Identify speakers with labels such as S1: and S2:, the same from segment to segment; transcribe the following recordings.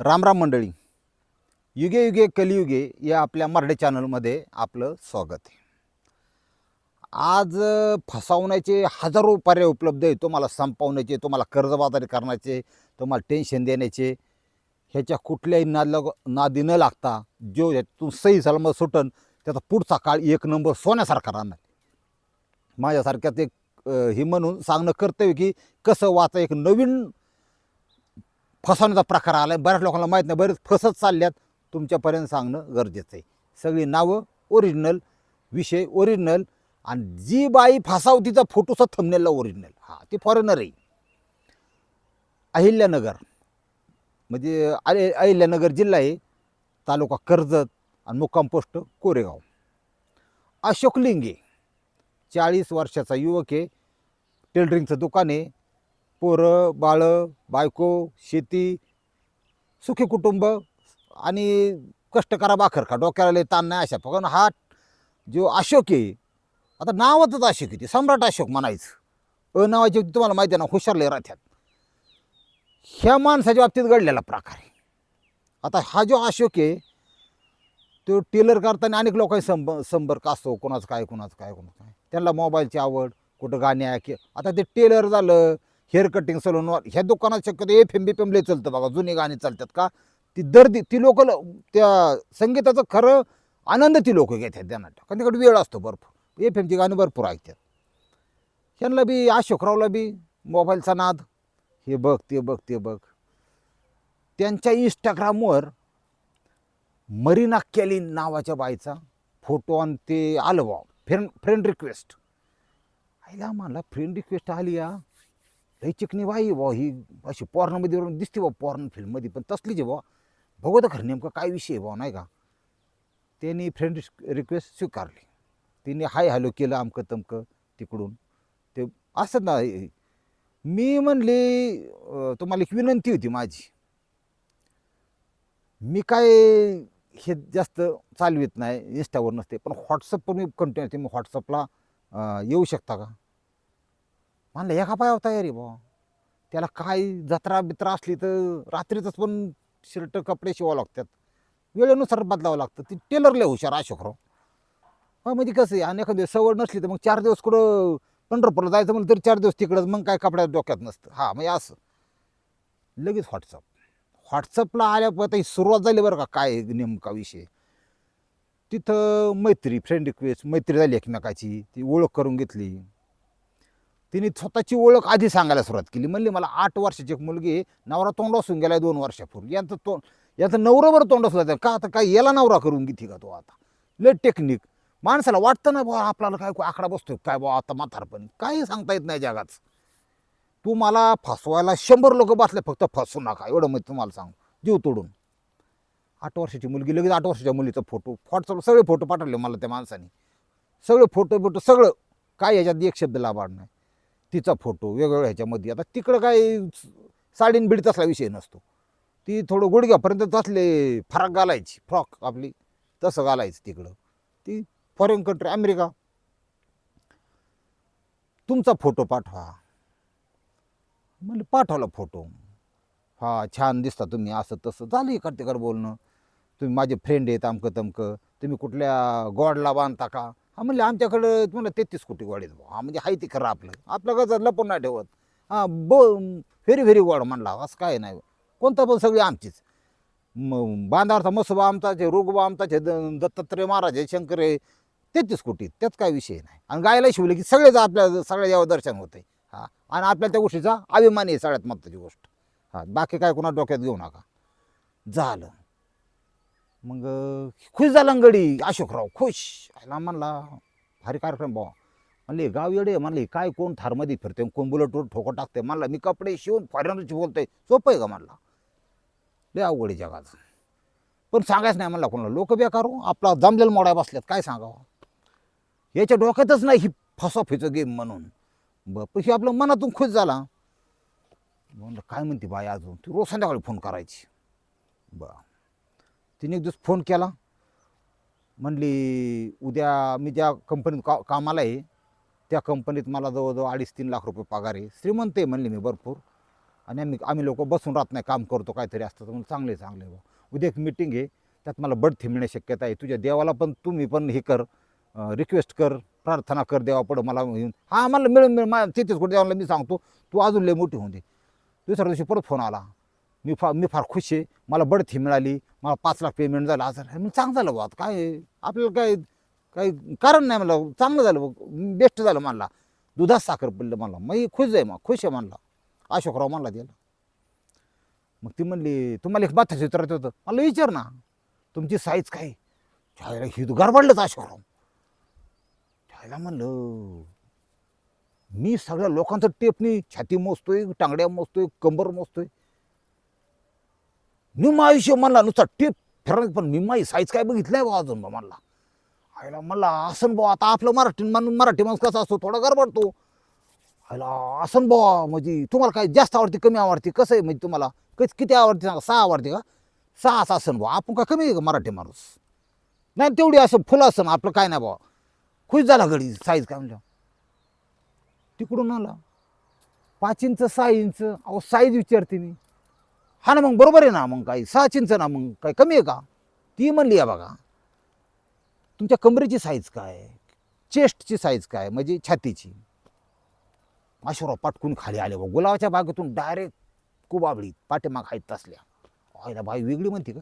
S1: रामराम मंडळी. युगे युगे कलियुगे या आपल्या मराठी चॅनलमध्ये आपलं स्वागत आहे. आज फसावण्याचे फसवण्याचे हजारो पर्याय उपलब्ध आहे तुम्हाला संपवण्याचे तुम्हाला कर्जबाजारी करण्याचे तुम्हाला टेन्शन देण्याचे. ह्याच्या कुठल्याही नाद नादी न लागता जो ह्यातून सही सलमत सुटन त्याचा पुढचा काळ एक नंबर सोन्यासारखा राहणार माझ्यासारख्या ते हे म्हणून सांगणं कर्तव्य की कसं वाचा एक नवीन फसवण्याचा प्रकार आला आहे बऱ्याच लोकांना माहीत नाही. बरेच फसत चालल्यात. तुमच्यापर्यंत सांगणं गरजेचं आहे. सगळी नावं ओरिजिनल विषय ओरिजिनल आणि जी बाई फसावतीचा फोटोचा थंबनेलला ओरिजिनल हा ती फॉरेनर आहे. अहिल्यानगर. म्हणजे अहि अहिल्यानगर जिल्हा आहे. तालुका कर्जत आणि मुक्काम पोस्ट कोरेगाव. अशोक लिंगे. चाळीस वर्षाचा युवक आहे. टेलरिंगचं दुकान आहे. पोरं बाळं बायको शेती सुखी कुटुंब आणि कष्ट करा बाखर खा. डोक्याला ताण नाही अशा पण हा जो अशोक आहे आता नावातच अशोक आहे ते. सम्राट अशोक म्हणायचं. अनावाची होती तुम्हाला माहिती आहे ना हुशारले राहत्यात ह्या माणसाच्या बाबतीत घडलेला प्रकार आहे. आता हा जो अशोक आहे तो टेलर करताना अनेक लोकांनी संब संपर्क असतो. कोणाचं काय कोणाचं काय कोणाचं काय. त्यांना मोबाईलची आवड कुठं गाणी ऐक. आता ते टेलर झालं हेअर कटिंग सलूनवर ह्या दुकानात शक्यतो एफ एम बी एम लय चालतं बघा जुनी गाणी चालतात का? ती दर्दी ती लोक त्या संगीताचं खरं आनंद ती लोक घेतात त्यांना. कारण तिकडे वेळ असतो भरपूर. एफ एमची गाणी भरपूर ऐकतात. ह्यांना बी अशोकरावला बी मोबाईलचा नाद. हे बघ ते बघ ते बघ. त्यांच्या इंस्टाग्रामवर मरीना कॅलिन नावाच्या बाईचा फोटो आणि ते आलं बा फ्रेंड फ्रेंड रिक्वेस्ट आईला मला फ्रेंड रिक्वेस्ट आली या. लई चिकनी बाई बा ही अशी पॉर्नमध्ये दिसते बा पॉर्न फिल्ममध्ये पण तसलीच आहे बा बघू तर खरं नेमकं काय विषय आहे बा नाही का? त्यांनी फ्रेंड रिक्वेस्ट स्वीकारली. तिने हाय हॅलो केलं अमकं तमकं तिकडून. ते असं ना मी म्हणले तुम्हाला एक विनंती होती माझी. मी काय हे जास्त चालवित नाही इंस्टावर नसते पण व्हॉट्सअपवर मी कंटिन्यू तुम्ही व्हॉट्सअपला येऊ शकता का? म्हणलं एका पायावर तयारी बा. त्याला काय जत्रा बित्रा असली तर रात्रीतच पण शर्ट कपडे शिवावं लागतात. वेळेनुसार बदलावं लागतं. ती टेलरला हुशार अशोकराव. हा म्हणजे कसं आहे आणि एखादी सवड नसली तर मग चार दिवस कुठं पंढरपूरला जायचं म्हणलं तरी चार दिवस तिकडंच मग काय कपड्यात डोक्यात नसतं. हां म्हणजे असं. लगेच व्हॉट्सअप व्हॉट्सअपला आल्यापर्यंत ही सुरुवात झाली बरं का काय नेमका विषय. तिथं मैत्री फ्रेंड रिक्वेस्ट मैत्री झाली एकमेकाची. ती ओळख करून घेतली. तिने स्वतःची ओळख आधी सांगायला सुरुवात केली. म्हणली मला आठ वर्षाची एक मुलगी नवरा तोंड असून गेलाय दोन वर्षापूर्वी. यांचं तोंड याचं नवरं तोंड असलं का आता काय याला नवरा करून घेते का तो आता? लय टेक्निक. माणसाला वाटतं ना बा आपल्याला काय आकडा बसतोय काय बा आता म्हातारपणी. काही सांगता येत नाही जगात. तू मला फसवायला शंभर लोक बसले फक्त फसू नका. एवढं मी तुम्हाला सांगू. जीव तोडून. आठ वर्षाची मुलगी लगेच आठ वर्षाच्या मुलीचा फोटो व्हॉट्सअप सगळे फोटो पाठवले मला त्या माणसाने. सगळे फोटो बिटो सगळं. काय याच्यात एक शब्द लाभाड नाही. तिचा फोटो वेगवेगळ्या ह्याच्यामध्ये. आता तिकडं काय साडीन बीड तसला विषय नसतो. ती थोडं गुडघ्यापर्यंत तसले फराक घालायची फ्रॉक आपली तसं घालायचं तिकडं. ती फॉरेन कंट्री अमेरिका. तुमचा फोटो पाठवा. म्हणजे पाठवला फोटो. हा छान दिसता तुम्ही असं तसं. झालं इकड तिकडं बोलणं? तुम्ही माझे फ्रेंड आहेत अमकं तमकं. तुम्ही कुठल्या गॉडला बांधता का? हा म्हणले आमच्याकडं तुम्हाला तेहतीस कोटी गॉड आहेत हा म्हणजे हाय ते खरं आपलं. आपलं कसं लपून नाही ठेवत. हां ब व्हेरी फेरी गोड म्हणला असं काय नाही. कोणता पण सगळी आमचीच. म बांधारचा मसोबा आमचाचे आहे आमचाचे द- दत्तात्रय महाराज आहे शंकर आहे तेहतीस कोटी त्यात काय विषय नाही. आणि गायला शिवले की सगळेच आपल्या सगळ्या यावं दर्शन होते हां आणि आपल्या त्या गोष्टीचा अभिमान आहे सगळ्यात महत्त्वाची गोष्ट. हां बाकी काय कोणा डोक्यात घेऊ नका. झालं. मग खुश झाला गडी अशोकराव खुश. आला म्हणला भारी कार्यक्रम भाऊ म्हणले गाव येडे म्हणले काय कोण थारमध्ये फिरते कोण बुलेटवर ठोकं टाकते म्हणला मी कपडे शिवून फॉरेनरची बोलतोय. सोपं आहे का? म्हणला. लय अवघड आहे जगाचं. पण सांगायचं नाही म्हणला कोणाला. लोक बेकार हो. आपला जमलेला मोडा बसल्यात. काय सांगावं? याच्या डोक्यातच नाही ही फसाफीचं गेम म्हणून. ब ही आपलं मनातून खुश झाला. म्हणलं काय म्हणते बाई अजून? ती रोज संध्याकाळी फोन करायची. बरं. तिने एक दिवस फोन केला. म्हणली उद्या मी ज्या कंपनीत का कामाला आहे त्या कंपनीत मला जवळजवळ अडीच तीन लाख रुपये पगार आहे. श्रीमंत आहे म्हणली मी भरपूर. आणि आम्ही आम्ही लोक बसून राहत नाही काम करतो काहीतरी असतं तर चांगले चांगले बा उद्या एक मिटिंग आहे त्यात मला बढती मिळण्याची शक्यता आहे. तुझ्या देवाला पण तुम्ही पण हे कर रिक्वेस्ट कर प्रार्थना कर देवा पड मला येऊन. हां मला मिळून मिळून मा तिथेच कुठे देवाला मी सांगतो तू अजून लय मोठी होऊन दे. दुसऱ्या दिवशी परत फोन आला. मी फार मी फार खुश आहे. मला बढती मिळाली. मला पाच लाख पेमेंट झालं. असं मी चांगलं झालं बुवा. आता काय आपल्याला काय काही कारण नाही मला चांगलं झालं बेस्ट झालं म्हणला. दुधात साखर पडलं म्हणला. मग खुश आहे मग खुश आहे म्हणला. अशोकराव म्हणला त्याला. मग ती म्हणली तुम्हाला एक बाथाचं विचारायचं होतं. मला विचार ना. तुमची साईज काय छायला ही तू गरबडलंच अशोकराव. छायला म्हणलं मी सगळ्या लोकांचं टेपनी छाती मोजतोय टांगड्या मोजतोय कंबर मोजतोय. मी आयुष्य म्हणला नुसता टेप फिरत पण मी माझी साईज काय बघितलंय बा अजून बा म्हणला. आयला म्हणला आसन बा आता आपलं मराठी माणूस मराठी माणूस कसा असतो? थोडा गरबडतो आयला आसन बा म्हणजे तुम्हाला काय जास्त आवडते कमी आवडते? कसं आहे म्हणजे तुम्हाला? कधी किती आवडते? सांगा सहा आवडते का? सहा आसन बा आपण काय कमी आहे का मराठी माणूस? नाही तेवढी असं फुलं असं आपलं काय नाही बा खुश झाला घडी साईज काय म्हणलं? तिकडून आला. पाच इंच सहा इंच अहो साईज विचारते मी. हा ना मग बरोबर आहे ना मग काही सहा इंच ना मग काय कमी आहे का? ती म्हणली या बघा तुमच्या कमरेची साईज काय? चेस्टची साईज काय? म्हणजे छातीची. माशुराव पाटकून खाली आले बा गुलाबाच्या बागेतून डायरेक्ट कुबाबळीत पाठीमाग आहेत तसल्या. आईला बाई वेगळी म्हणते का?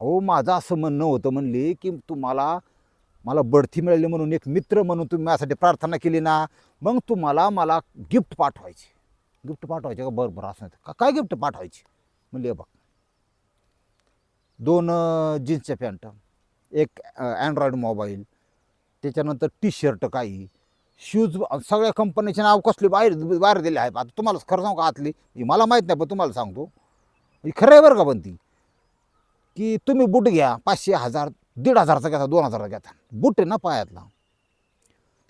S1: अहो माझं असं म्हणणं होतं म्हणले की तुम्हाला मला बढती मिळाली म्हणून एक मित्र म्हणून तुम्ही माझ्यासाठी प्रार्थना केली ना मग तुम्हाला मला गिफ्ट पाठवायची. गिफ्ट पाठवायचे का? बरं बरं असं नाही का काय गिफ्ट पाठवायची? म्हणले बघ दोन जीन्सच्या पॅन्ट एक अँड्रॉइड मोबाईल त्याच्यानंतर टी शर्ट काही शूज सगळ्या कंपनीचे नाव कसले बाहेर बाहेर दिले आहे आता तुम्हाला खरं सांगू का आतली? ही मला माहीत नाही पण तुम्हाला सांगतो. ही खरं आहे बरं का पण ती की तुम्ही बूट घ्या पाचशे हजार दीड हजारचा घ्या दोन हजारचा घ्या बूट आहे ना पायातला.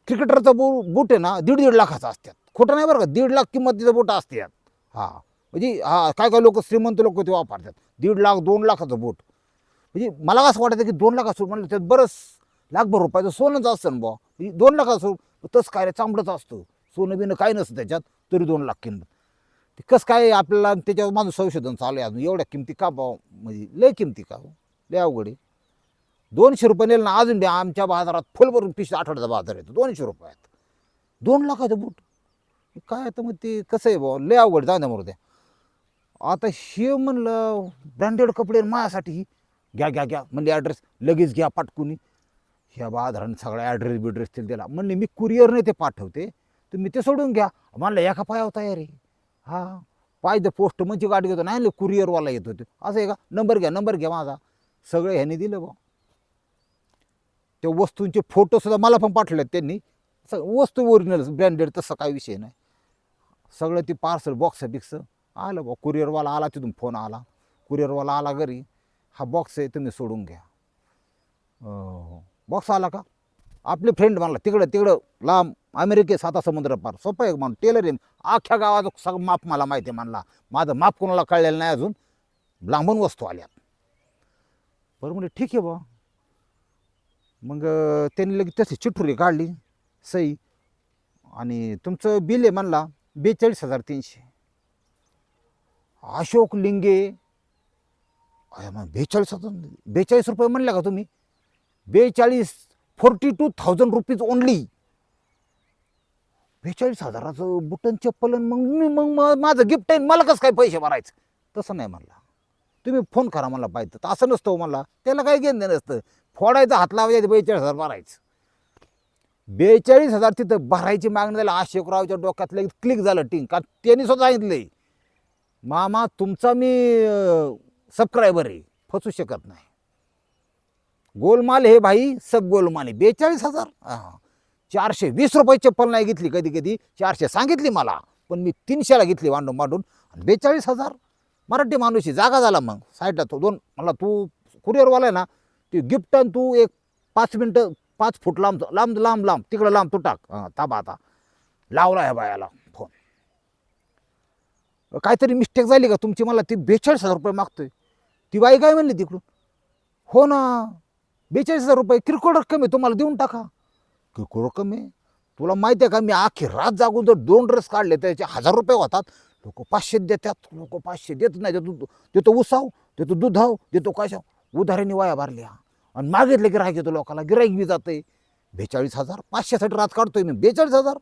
S1: क्रिकेटरचा बू बूट आहे ना दीड दीड लाखाचा असतात. खोटं नाही बरं का? दीड लाख किंमतीचं बूट असतात. हां. म्हणजे हा काय काय लोक श्रीमंत लोक ते वापरतात. दीड लाख दोन लाखाचं बूट. म्हणजे मला असं वाटायचं की दोन लाखाचं सूट म्हणलं त्यात बरंच लाखभर रुपयाचं सोनंच असतं ना बुवा. म्हणजे दोन लाखाचं सूट तसं काय रे चांबडंच असतं. सोनं बिनं काय नसतं त्याच्यात तरी दोन लाख किंमत. ते कसं काय आपल्याला त्याच्यावर माझं संशोधन चालू आहे अजून. एवढ्या किमती का बा म्हणजे लय किमती का हो? लय अवघड आहे. दोनशे रुपये नेलं ना अजून बी आमच्या बाजारात फुल भरून पिशवी आठवड्याचा बाजार येतो. दोनशे रुपयात. दोन लाखाचं बूट. काय तर मग ते कसं आहे भाऊ लय अवघड जाऊ द्या मरू द्या. आता हे म्हणलं ब्रँडेड कपडे माझ्यासाठी. घ्या घ्या घ्या. म्हणले ॲड्रेस लगेच घ्या पाटकुनी. ह्या बाधारण सगळा ॲड्रेस बिड्रेस ते दिला. म्हणले मी कुरिअरने ते पाठवते. तुम्ही ते सोडून घ्या. म्हणलं एका पायावर तयार आहे. हा. पाहिजे पोस्ट म्हणजे गाडी घेतो. नाही कुरिअरवाला येत होते. असं आहे का? नंबर घ्या नंबर घ्या माझा. सगळं ह्याने दिलं बा. त्या वस्तूंचे फोटोसुद्धा मला पण पाठवले त्यांनी. स वस्तू ओरिजिनल ब्रँडेड तसं काही विषय नाही. सगळं ती पार्सल बॉक्स बिक्स आलं बा कुरिअरवाला आला तिथून फोन आला. कुरिअरवाला आला घरी. हा बॉक्स आहे तुम्ही सोडून घ्या. बॉक्स आला का? आपले फ्रेंड म्हणला तिकडं तिकडं लांब. अमेरिके साता समुद्र पार. सोपं आहे म्हणून. टेलर आहे. अख्ख्या गावाचं सगळं माप मला माहिती आहे म्हणला. माझं माप कोणाला कळलेलं नाही अजून. लांबून वस्तू आल्यात बरं म्हणजे ठीक आहे बा मग त्यांनी लगेच तशी चिठुरी काढली. सई आणि तुमचं बिल आहे म्हणला बेचाळीस हजार तीनशे. अशोक लिंगे. अरे मग बेचाळीस हजार बेचाळीस रुपये म्हणले का तुम्ही? बेचाळीस forty two thousand rupees only बेचाळीस हजाराचं बुटन चप्पल मग मी मग माझं गिफ्ट आहे मला कसं काय पैसे भरायचं? तसं नाही म्हणला. तुम्ही फोन करा मला पाहिजे तर असं नसतं हो मला त्याला काही घेणं देणं नसतं. फोडायचं हात लावायचं बेचाळीस हजार भरायचं. बेचाळीस हजार तिथं भरायची मागणी झाली अशोकरावच्या डोक्यात लगेच क्लिक झालं टिंग. का त्यांनी स्वतः सांगितलंय मामा तुमचा मी सबस्क्रायबर आहे. फसू शकत नाही. गोलमाल हे भाई सब गोलमाल आहे. बेचाळीस हजार? हां. चारशे वीस रुपये चप्पल नाही घेतली कधी कधी. चारशे सांगितली मला पण मी तीनशेला घेतली वांडून मांडून. आणि बेचाळीस हजार? मराठी माणूसची जागा झाला मग. साईडला तो दोन मला तू कुरिअरवाला आहे ना ती गिफ्ट आणि तू एक पाच मिनटं पाच फूट लांब लांब लांब लांब. तिकडं लांब तू टाक. हां ताबा आता. लावला ह्या बायाला. काहीतरी मिस्टेक झाली का? तुमची मला ती बेचाळीस हजार रुपये मागतोय. ती बाई काय म्हणली तिकडून? हो ना बेचाळीस हजार रुपये किरकोळ रक्कम आहे तुम्हाला देऊन टाका. किरकोळ रक्कम आहे? तुला माहिती आहे का मी आखी रात जागून जर दोन ड्रेस काढले त्याचे हजार रुपये होतात. लोक पाचशे देतात लोक पाचशे देत नाही. देतो देतो उसाव देतो दुधाव देतो कशाव. उधाराने वाया भरल्या. आणि मागितले गिरायक येतो लोकाला. गिराईक बी जाते बेचाळीस हजार पाचशेसाठी रात काढतोय मी. बेचाळीस हजार?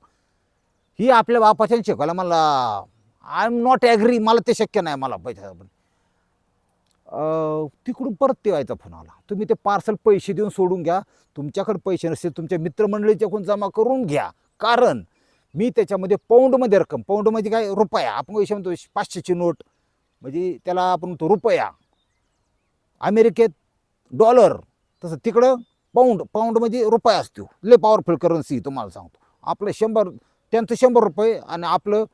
S1: ही आपल्या बापाच्या शिकवायला मला आय एम नॉट ॲग्री मला ते शक्य नाही मला पैसा तिकडून परत ते व्हायचा फोन आला. तुम्ही ते पार्सल पैसे देऊन सोडून घ्या. तुमच्याकडे पैसे नसतील तुमच्या मित्रमंडळीच्या कोण जमा करून घ्या. कारण मी त्याच्यामध्ये पौंडमध्ये रक्कम पौंड म्हणजे काय? रुपया. आपण पैसे म्हणतो पाचशेची नोट. म्हणजे त्याला आपण म्हणतो रुपया. अमेरिकेत डॉलर तसं तिकडं पाऊंड पाऊंड म्हणजे रुपया असतो. लय पॉवरफुल करन्सी तुम्हाला सांगतो. आपलं शंभर त्यांचं शंभर रुपये आणि आपलं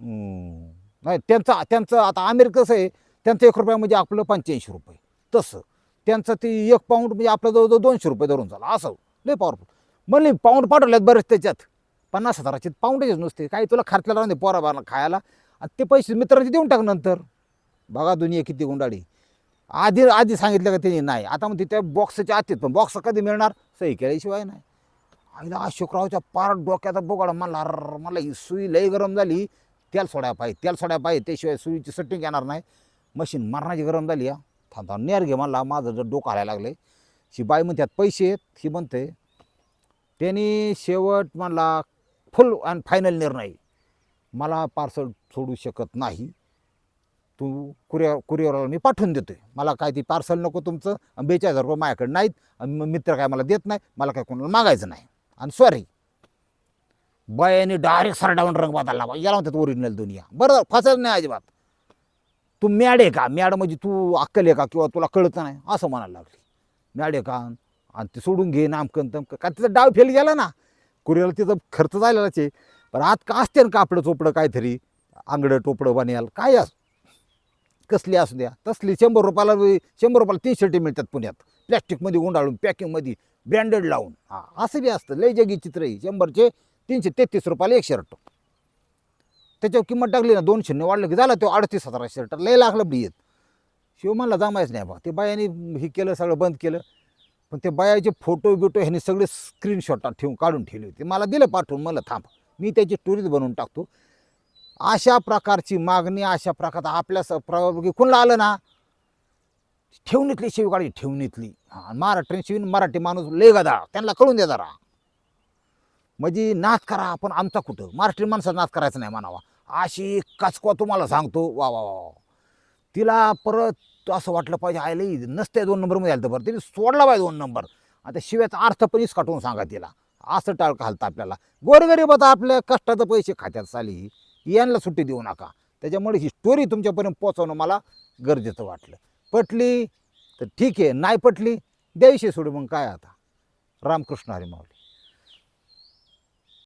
S1: नाही त्यांचं त्यांचं आता अमेरिका कसं आहे त्यांचं एक रुपया म्हणजे आपलं पंच्याऐंशी रुपये. तसं. त्यांचं ते एक पाऊंड म्हणजे आपलं जवळजवळ दोनशे रुपये धरून झालं. असं. लय पॉवरफुल म्हणले पाऊंड पाठवल्यात बरेच त्याच्यात. पन्नास हजाराचे पाऊंडच नुसते. काही तुला खर्चला राहते पोरा बारा खायला. आणि ते पैसे मित्रांचे देऊन टाक नंतर. बघा दुनिया किती गुंडाळी आधी आधी सांगितलं का त्यांनी? नाही. आता म्हणते त्या बॉक्सच्या आत पण बॉक्स कधी मिळणार? सही केल्याशिवाय नाही. आईला अशोकरावच्या पार डोक्याचा बोगाडा. मला मला ही सुई लई गरम झाली. तेल सोड्या पाहिजे. तेल सोड्या पाहिजे. त्याशिवाय सुईची सेटिंग येणार नाही. मशीन मारण्याची गरम झाली या थांबा नेर घे मला माझं जर डोकं हालायला लागले ही बाई म्हणतात पैसे आहेत. ही म्हणते त्यांनी शेवट म्हणला फुल अँड फायनल निर्णय मला पार्सल सोडू शकत नाही. तू कुरिअर कुरिअरला मी पाठवून देतोय. मला काय ती पार्सल नको तुमचं. आणि बेचाळीस हजार रुपये माझ्याकडे नाहीत. आणि मग मित्र काय मला देत नाही. मला काय कोणाला मागायचं नाही. आणि सॉरी बायाने डायरेक्ट सरडावून रंग बदलला बा. याला म्हणतात ओरिजिनल दुनिया. बरं फसत नाही अजिबात. तू मॅड आहे का? मॅड म्हणजे तू अक्कल आहे का? किंवा तुला कळत नाही? असं म्हणायला लागली. मॅड आहे का? आणि ते सोडून घे नामकन तमकन. का तिचा डाव फेल गेला ना. कुरिअरला तिचा खर्च झालेलाच आहे. पण आत का असते ना कापडं चोपडं काहीतरी? आंगडं टोपडं बनेल. काय अस? कसली असू द्या. तसली शंभर रुपयाला शंभर रुपयाला तीन शर्टी मिळतात पुण्यात. प्लॅस्टिकमध्ये गुंडाळून पॅकिंगमध्ये ब्रँडेड लावून. हा असं बी असतं. लय जगी चित्र आहे. शंभरचे तीनशे तेहतीस रुपयाला एक शर्ट त्याच्यावर किंमत टाकली ना दोन शून्य वाढलं की झालं तो अडतीस हजार शर्ट लय लागलं बी येत. शिव मला जमायच नाही बा. ते बायाने हे केलं सगळं बंद केलं. पण ते बायाचे फोटो बिटो ह्याने सगळे स्क्रीनशॉटात ठेवून काढून ठेवले होते. मला दिलं पाठवून मला थांब मी त्याची टुरिस्ट बनवून टाकतो. अशा प्रकारची मागणी अशा प्रकार आपल्या स प्रभावी कोणाला आलं ना? ठेवणीतली शिवगाडी ठेवणीतली. हां महाराष्ट्रीयन शिवीन मराठी माणूस लय गदा. त्यांना कळून द्या जरा. म्हणजे नाच करा आपण आमचा कुठं? महाराष्ट्रीयन माणसाचा नाच करायचा नाही म्हणावा. अशी कचकवा तुम्हाला सांगतो. वा वा वा वा. तिला परत असं वाटलं पाहिजे आयला नसते दोन नंबरमध्ये आलं तर बरं. तिने सोडला पाहिजे दोन नंबर. आता शिव्याचा अर्थ पण काटून सांगा तिला. असं टाळ घालतं आपल्याला. गोरगरीब आता आपल्या कष्टाचं पैसे खात्यात चाली यांना सुट्टी देऊ नका. त्याच्यामुळे ही स्टोरी तुमच्यापर्यंत पोचवणं मला गरजेचं वाटलं. पटली तर ठीक आहे. नाही पटली द्यायशी सोडू मग काय आता? रामकृष्ण हरी माऊली.